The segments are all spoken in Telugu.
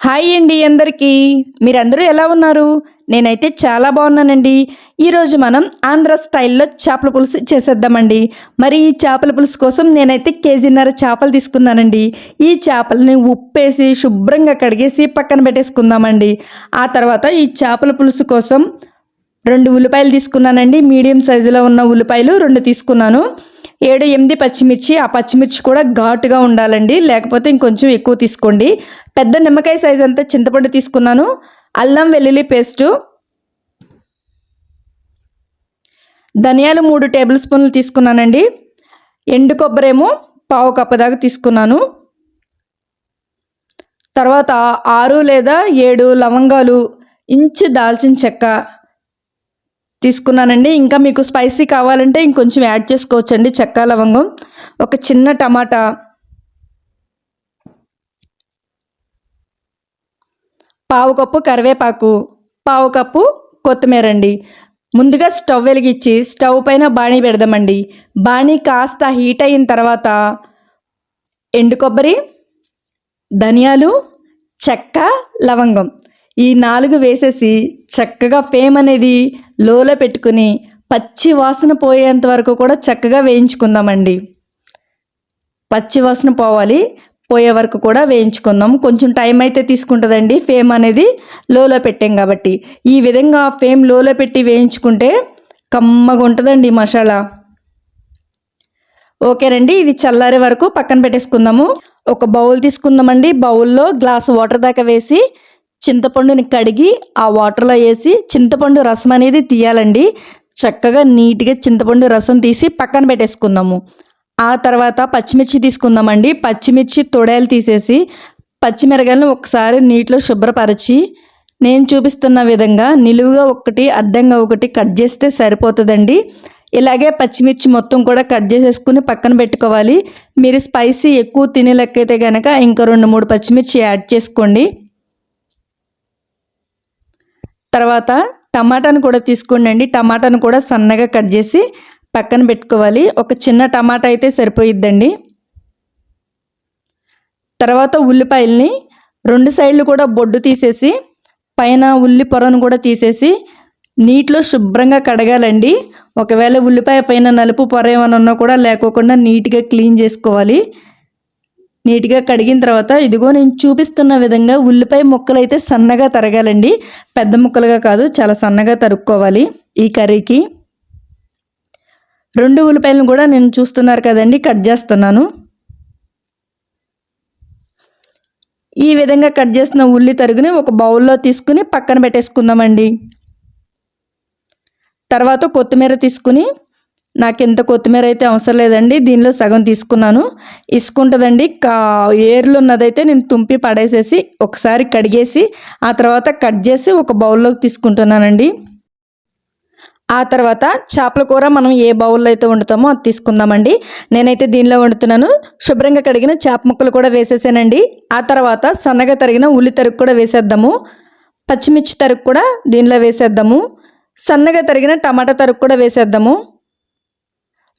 హాయ్ అండి అందరికీ. మీరందరూ ఎలా ఉన్నారు? నేనైతే చాలా బాగున్నానండి. ఈరోజు మనం ఆంధ్ర స్టైల్లో చేపల పులుసు చేసేద్దామండి. మరి ఈ చేపల పులుసు కోసం నేనైతే కేజీన్నర చేపలు తీసుకున్నానండి. ఈ చేపలని ఉప్పేసి శుభ్రంగా కడిగేసి పక్కన పెట్టేసుకుందామండి. ఆ తర్వాత ఈ చేపల పులుసు కోసం రెండు ఉల్లిపాయలు తీసుకున్నానండి. మీడియం సైజులో ఉన్న ఉల్లిపాయలు రెండు తీసుకున్నాను. ఏడు ఎనిమిది పచ్చిమిర్చి ఆ పచ్చిమిర్చి కూడా ఘాటుగా ఉండాలండి. లేకపోతే ఇంకొంచెం ఎక్కువ తీసుకోండి. పెద్ద నిమ్మకాయ సైజ్ అంతా చింతపండు తీసుకున్నాను. అల్లం వెల్లుల్లి పేస్టు. ధనియాలు మూడు టేబుల్ స్పూన్లు తీసుకున్నానండి. ఎండు కొబ్బరేమో పావు కప్ప దాకా తీసుకున్నాను. తర్వాత ఆరు లేదా ఏడు లవంగాలు ఇంచు దాల్చిన చెక్క. తీసుకున్నానండి. ఇంకా మీకు స్పైసీ కావాలంటే ఇంకొంచెం యాడ్ చేసుకోవచ్చండి చెక్క లవంగం. ఒక చిన్న టమాటా. పావు కప్పు కరివేపాకు. పావు కప్పు కొత్తిమీర అండి. ముందుగా స్టవ్ వెలిగించి స్టవ్ పైన బాణీ పెడదామండి. బాణీ కాస్త హీట్ అయిన తర్వాత ఎండు కొబ్బరి ధనియాలు చెక్క లవంగం. ఈ నాలుగు వేసేసి చక్కగా ఫేమ్ అనేది లోలో పెట్టుకుని పచ్చి వాసన పోయేంత వరకు కూడా చక్కగా వేయించుకుందామండి. పచ్చి వాసన పోవాలి పోయే వరకు కూడా వేయించుకుందాం. కొంచెం టైం అయితే తీసుకుంటుందండి ఫేమ్ అనేది లోలో పెట్టాం కాబట్టి. ఈ విధంగా ఫేమ్ లోలో పెట్టి వేయించుకుంటే కమ్మగా ఉంటుందండి మసాలా. ఓకేనండి ఇది చల్లారే వరకు పక్కన పెట్టేసుకుందాము. ఒక బౌల్ తీసుకుందామండి. బౌల్లో గ్లాస్ వాటర్ దాకా వేసి చింతపండుని కడిగి ఆ వాటర్లో వేసి చింతపండు రసం అనేది తీయాలండి. చక్కగా నీట్గా చింతపండు రసం తీసి పక్కన పెట్టేసుకుందాము. ఆ తర్వాత పచ్చిమిర్చి తీసుకుందామండి. పచ్చిమిర్చి తొడేలు తీసేసి పచ్చిమిరగాయలను ఒకసారి నీటిలో శుభ్రపరిచి నేను చూపిస్తున్న విధంగా నిలువుగా ఒకటి అడ్డంగా ఒకటి కట్ చేస్తే సరిపోతుందండి. ఇలాగే పచ్చిమిర్చి మొత్తం కూడా కట్ చేసేసుకుని పక్కన పెట్టుకోవాలి. మీరు స్పైసీ ఎక్కువ తినే లెక్కైతే కనుక ఇంకా రెండు మూడు పచ్చిమిర్చి యాడ్ చేసుకోండి. తర్వాత టమాటాను కూడా తీసుకోండి అండి టమాటాను కూడా సన్నగా కట్ చేసి పక్కన పెట్టుకోవాలి. ఒక చిన్న టమాటా అయితే సరిపోయిద్దండి. తర్వాత ఉల్లిపాయల్ని రెండు సైడ్లు కూడా బొడ్డు తీసేసి పైన ఉల్లి పొరను కూడా తీసేసి నీటిలో శుభ్రంగా కడగాలండి. ఒకవేళ ఉల్లిపాయ పైన నలుపు పొర ఏమైనా ఉన్నా కూడా లేకోకుండా నీట్గా క్లీన్ చేసుకోవాలి. నీట్గా కడిగిన తర్వాత ఇదిగో నేను చూపిస్తున్న విధంగా ఉల్లిపాయ ముక్కలు అయితే సన్నగా తరగాలండి. పెద్ద ముక్కలుగా కాదు చాలా సన్నగా తరుక్కోవాలి ఈ కర్రీకి. రెండు ఉల్లిపాయలను కూడా నేను చూస్తున్నారు కదండి కట్ చేస్తున్నాను. ఈ విధంగా కట్ చేసిన ఉల్లి తరుగుని ఒక బౌల్లో తీసుకుని పక్కన పెట్టేసుకుందామండి. తర్వాత కొత్తిమీర తీసుకుని నాకు ఎంత కొత్తిమీర అయితే అవసరం లేదండి దీనిలో సగం తీసుకున్నాను. ఇసుకుంటుందండి కా ఏర్లు ఉన్నదైతే నేను తుంపి పడేసేసి ఒకసారి కడిగేసి ఆ తర్వాత కట్ చేసి ఒక బౌల్లోకి తీసుకుంటున్నానండి. ఆ తర్వాత చేపల కూర మనం ఏ బౌల్లో అయితే వండుతామో అది తీసుకుందామండి. నేనైతే దీనిలో వండుతున్నాను. శుభ్రంగా కడిగిన చేప ముక్కలు కూడా వేసేసానండి. ఆ తర్వాత సన్నగా తరిగిన ఉల్లి తరుగు కూడా వేసేద్దాము. పచ్చిమిర్చి తరుగు కూడా దీనిలో వేసేద్దాము. సన్నగా తరిగిన టమాటా తరుగు కూడా వేసేద్దాము.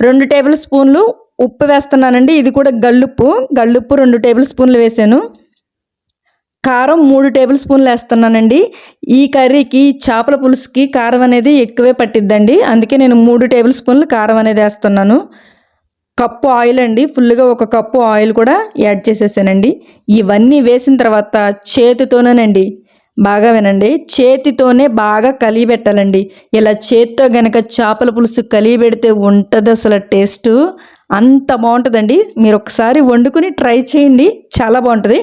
రెండు టేబుల్ స్పూన్లు ఉప్పు వేస్తున్నానండి. ఇది కూడా గల్లుప్పు. గల్లుప్పు రెండు టేబుల్ స్పూన్లు వేసాను. కారం మూడు టేబుల్ స్పూన్లు వేస్తున్నానండి. ఈ కర్రీకి చేపల పులుసుకి కారం అనేది ఎక్కువే పట్టిద్దండి. అందుకే నేను మూడు టేబుల్ స్పూన్లు కారం అనేది వేస్తున్నాను. కప్పు ఆయిల్ అండి. ఫుల్గా ఒక కప్పు ఆయిల్ కూడా యాడ్ చేసేసానండి. ఇవన్నీ వేసిన తర్వాత చేతితోనేనండి బాగా వినండి. చేతితోనే బాగా కలియబెట్టాలండి. ఇలా చేతితో గనక చేపల పులుసు కలియబెడితే ఉంటుంది అసలు టేస్ట్. అంత బాగుంటుందండి. మీరు ఒకసారి వండుకుని ట్రై చేయండి. చాలా బాగుంటుంది.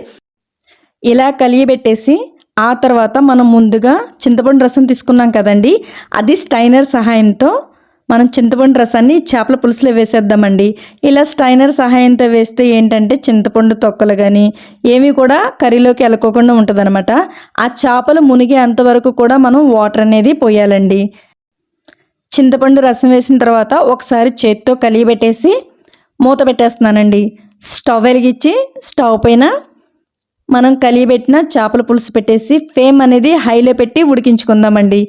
ఇలా కలియబెట్టేసి ఆ తర్వాత మనం ముందుగా చింతపండు రసం తీసుకున్నాం కదండి. అది స్టైనర్ సహాయంతో మనం చింతపండు రసాన్ని చేపల పులుసులో వేసేద్దామండి. ఇలా స్టైనర్ సహాయంతో వేస్తే ఏంటంటే చింతపండు తొక్కలు కానీ ఏమీ కూడా కర్రీలోకి వెళ్ళకోకుండా ఉంటుందన్నమాట. ఆ చేపలు మునిగే అంతవరకు కూడా మనం వాటర్ అనేది పోయాలండి. చింతపండు రసం వేసిన తర్వాత ఒకసారి చేత్తో కలియబెట్టేసి మూత పెట్టేస్తున్నానండి. స్టవ్ వెలిగించి స్టవ్ పైన మనం కలియబెట్టిన చేపల పులుసు పెట్టేసి ఫేమ్ అనేది హైలో పెట్టి ఉడికించుకుందామండి.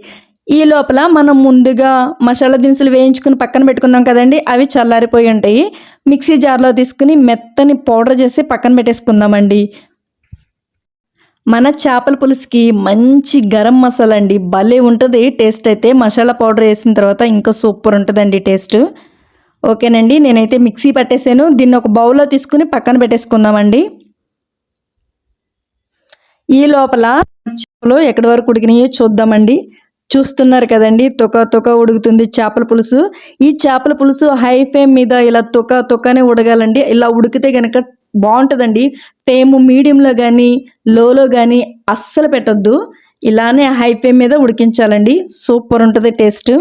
ఈ లోపల మనం ముందుగా మసాలా దినుసులు వేయించుకుని పక్కన పెట్టుకున్నాం కదండి అవి చల్లారిపోయి ఉంటాయి. మిక్సీ జార్లో తీసుకుని మెత్తని పౌడర్ చేసి పక్కన పెట్టేసుకుందామండి. మన చేపల పులుసుకి మంచి గరం మసాలా అండి. భలే ఉంటుంది టేస్ట్ అయితే. మసాలా పౌడర్ వేసిన తర్వాత ఇంకా సూపర్ ఉంటుందండి టేస్ట్. ఓకేనండి నేనైతే మిక్సీ పట్టేసాను. దీన్ని ఒక బౌల్లో తీసుకుని పక్కన పెట్టేసుకుందామండి. ఈ లోపల చేపలు ఎక్కడి వరకు ఉడికినాయో చూద్దామండి. చూస్తున్నారు కదండి. తొక తొక ఉడుకుతుంది చేపల పులుసు. ఈ చేపల పులుసు హై ఫ్లేమ్ మీద ఇలా తొక తొక్కనే ఉడగాలండి. ఇలా ఉడికితే కనుక బాగుంటుందండి. ఫ్లేమ్ మీడియంలో కానీ లోలో కానీ అస్సలు పెట్టొద్దు. ఇలానే హై ఫ్లేమ్ మీద ఉడికించాలండి. సూపర్ ఉంటుంది టేస్ట్.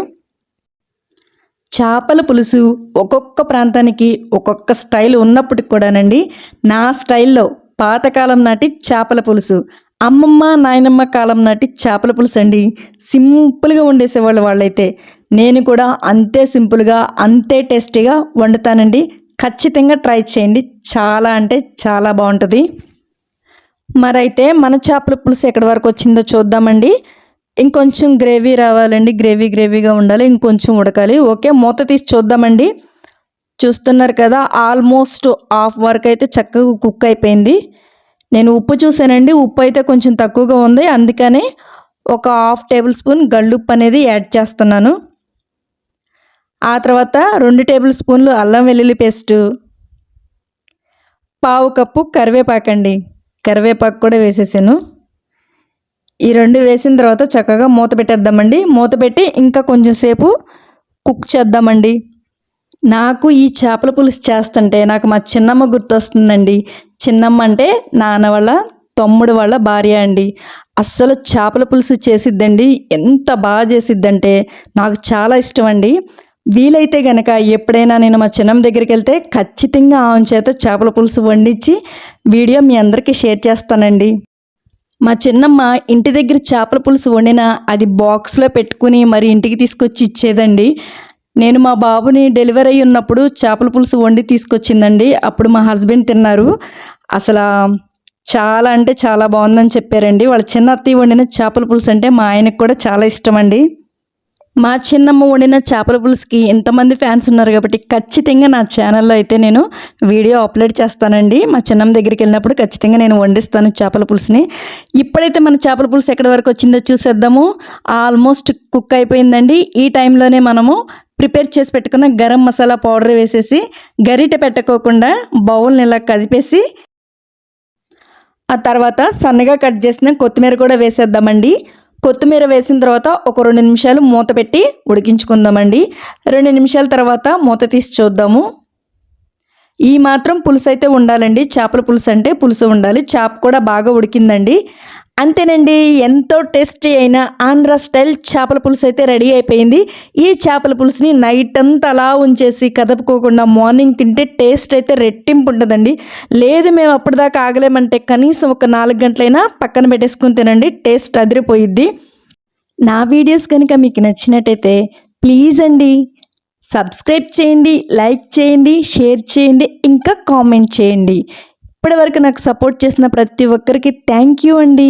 చేపల పులుసు ఒక్కొక్క ప్రాంతానికి ఒక్కొక్క స్టైల్ ఉన్నప్పటికి కూడానండి. నా స్టైల్లో పాతకాలం నాటి చేపల పులుసు. అమ్మమ్మ నాయనమ్మ కాలం నాటి చేపల పులుసు అండి. సింపుల్గా వండేసేవాళ్ళు వాళ్ళైతే. నేను కూడా అంతే సింపుల్గా అంతే టేస్టీగా వండుతానండి. ఖచ్చితంగా ట్రై చేయండి. చాలా అంటే చాలా బాగుంటుంది. మరైతే మన చేపల పులుసు ఎక్కడి వరకు వచ్చిందో చూద్దామండి. ఇంకొంచెం గ్రేవీ రావాలండి. గ్రేవీ గ్రేవీగా ఉండాలి. ఇంకొంచెం ఉడకాలి. ఓకే మూత తీసి చూద్దామండి. చూస్తున్నారు కదా ఆల్మోస్ట్ హాఫ్ వరకు అయితే చక్కగా కుక్ అయిపోయింది. నేను ఉప్పు చూసానండి ఉప్పు అయితే కొంచెం తక్కువగా ఉంది. అందుకనే ఒక హాఫ్ టేబుల్ స్పూన్ గళ్ళుప్పు అనేది యాడ్ చేస్తున్నాను. ఆ తర్వాత రెండు టేబుల్ స్పూన్లు అల్లం వెల్లుల్లి పేస్టు పావు కప్పు కరివేపాకండి కరివేపాకు కూడా వేసేసాను. ఈ రెండు వేసిన తర్వాత చక్కగా మూత పెట్టేద్దామండి. మూత పెట్టి ఇంకా కొంచెం సేపు కుక్ చేద్దామండి. నాకు ఈ చేపల పులుసు చేస్తుంటే నాకు మా చిన్నమ్మ గుర్తొస్తుందండి. చిన్నమ్మ అంటే నాన్న వాళ్ళ తమ్ముడు వాళ్ళ భార్య అండి. అస్సలు చేపల పులుసు చేసిద్దండి. ఎంత బాగా చేసిద్దంటే నాకు చాలా ఇష్టం అండి వీలైతే గనక ఎప్పుడైనా నేను మా చిన్నమ్మ దగ్గరికి వెళ్తే ఖచ్చితంగా ఆమె చేత చేపల పులుసు వండించి వీడియో మీ అందరికీ షేర్ చేస్తానండి. మా చిన్నమ్మ ఇంటి దగ్గర చేపల పులుసు వండిన అది బాక్స్లో పెట్టుకుని మరి ఇంటికి తీసుకొచ్చి ఇచ్చేదండి. నేను మా బాబుని డెలివరీ అయ్యి ఉన్నప్పుడు చేపల పులుసు వండి తీసుకొచ్చిందండి. అప్పుడు మా హస్బెండ్ తిన్నారు. అసలు చాలా అంటే చాలా బాగుందని చెప్పారండి. వాళ్ళ చిన్న అత్తయ్య వండిన చేపల పులుసు అంటే మా ఆయనకు కూడా చాలా ఇష్టం అండి మా చిన్నమ్మ వండిన చేపల పులుసుకి ఎంతమంది ఫ్యాన్స్ ఉన్నారు కాబట్టి ఖచ్చితంగా నా ఛానల్లో అయితే నేను వీడియో అప్లోడ్ చేస్తానండి. మా చిన్నమ్మ దగ్గరికి వెళ్ళినప్పుడు ఖచ్చితంగా నేను వండిస్తాను చేపల పులుసుని. ఇప్పుడైతే మన చేపల పులుసు ఎక్కడి వరకు వచ్చిందో చూసేద్దాము. ఆల్మోస్ట్ కుక్ అయిపోయిందండి. ఈ టైంలోనే మనము ప్రిపేర్ చేసి పెట్టుకున్న గరం మసాలా పౌడర్ వేసేసి గరిట పెట్టుకోకుండా బౌల్ని ఇలా కదిపేసి ఆ తర్వాత సన్నగా కట్ చేసిన కొత్తిమీర కూడా వేసేద్దామండి. కొత్తిమీర వేసిన తర్వాత ఒక రెండు నిమిషాలు మూత పెట్టి ఉడికించుకుందామండి. రెండు నిమిషాల తర్వాత మూత తీసి చూద్దాము. ఈ మాత్రం పులుసు అయితే ఉండాలండి. చేపల పులుసు అంటే పులుసు ఉండాలి. చేప కూడా బాగా ఉడికిందండి. అంతేనండి ఎంతో టేస్టీ అయిన ఆంధ్ర స్టైల్ చేపల పులుసు అయితే రెడీ అయిపోయింది. ఈ చేపల పులుసుని నైట్ అంతా అలా ఉంచేసి కదపుకోకుండా మార్నింగ్ తింటే టేస్ట్ అయితే రెట్టింపు ఉంటుందండి. లేదు మేము అప్పటిదాకా ఆగలేమంటే కనీసం ఒక నాలుగు గంటలైనా పక్కన పెట్టేసుకుని తినండి టేస్ట్ అదిరిపోయిద్ది. నా వీడియోస్ కనుక మీకు నచ్చినట్టయితే ప్లీజ్ అండి సబ్స్క్రైబ్ చేయండి లైక్ చేయండి షేర్ చేయండి ఇంకా కామెంట్ చేయండి. ఇప్పటివరకు నాకు సపోర్ట్ చేసిన ప్రతి ఒక్కరికి థ్యాంక్ యూ అండి.